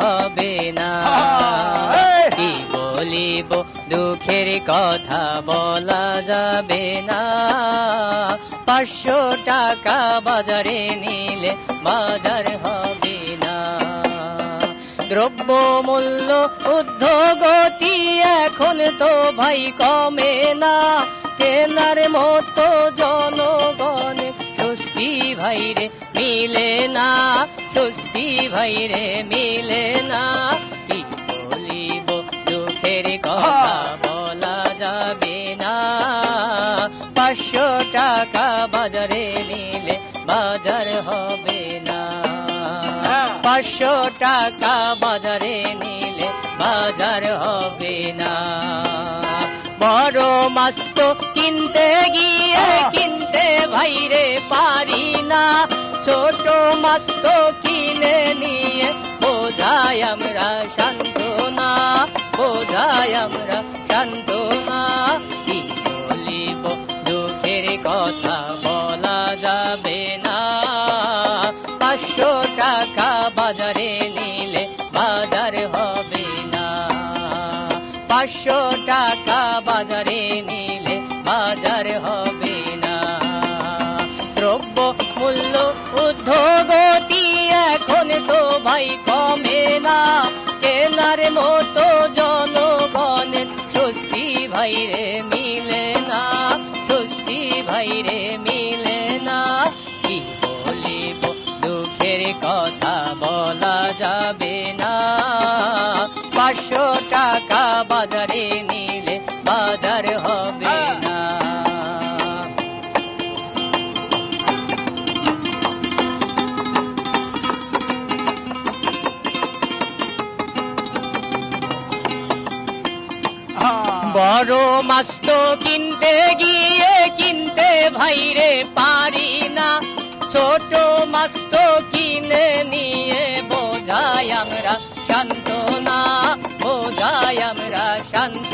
হবে না। কি বলিব দুঃখের কথা বলা যাবে না। পাঁচশো টাকা বাজারে নিলে বাজার হবে না। দ্রব্য মূল্য ঊর্ধ্বগতি এখন তো ভাই কমে না। কেনার মতো জনগণে স্বস্তি ভাইরে মিলে না। স্বস্তি ভাইরে মিলে না। কি বলিব দুঃখের কথা বলা যাবে না। পাঁচশো টাকা বাজারে নিলে বাজার হবে না। পাঁচশো টাকা বাজারে নিলে বাজার হবে না। বড় মাছ তো কিনতে গিয়ে কিনতে ভাইরে পারি না। ছোট মাছ তো কিনে নিয়ে বোঝাই আমরা শান্ত না বোঝাই আমরা শান্ত না কি বলিব, দুঃখের কথা বলা যাবে না। পাঁচশো টাকা বাজারে নিলে বাজার হবে না। পাঁচশো টাকা বাজারে নিলে বাজার হবে তো ভাই কমে না। কেনার মতো জনগণের স্বস্তি ভাইরে মিলে না। স্বস্তি ভাইরে মিলে না। কি বলিব, দুঃখের কথা বলা যাবে না। পাঁচশো টাকা বাজারে নিলে বাজার বড় মাছ তো কিনতে গিয়ে কিনতে ভাইরে পারি না। ছোট মাছ তো কিনে নিয়ে বোঝায় আমরা শান্ত না বোঝাই আমরা শান্ত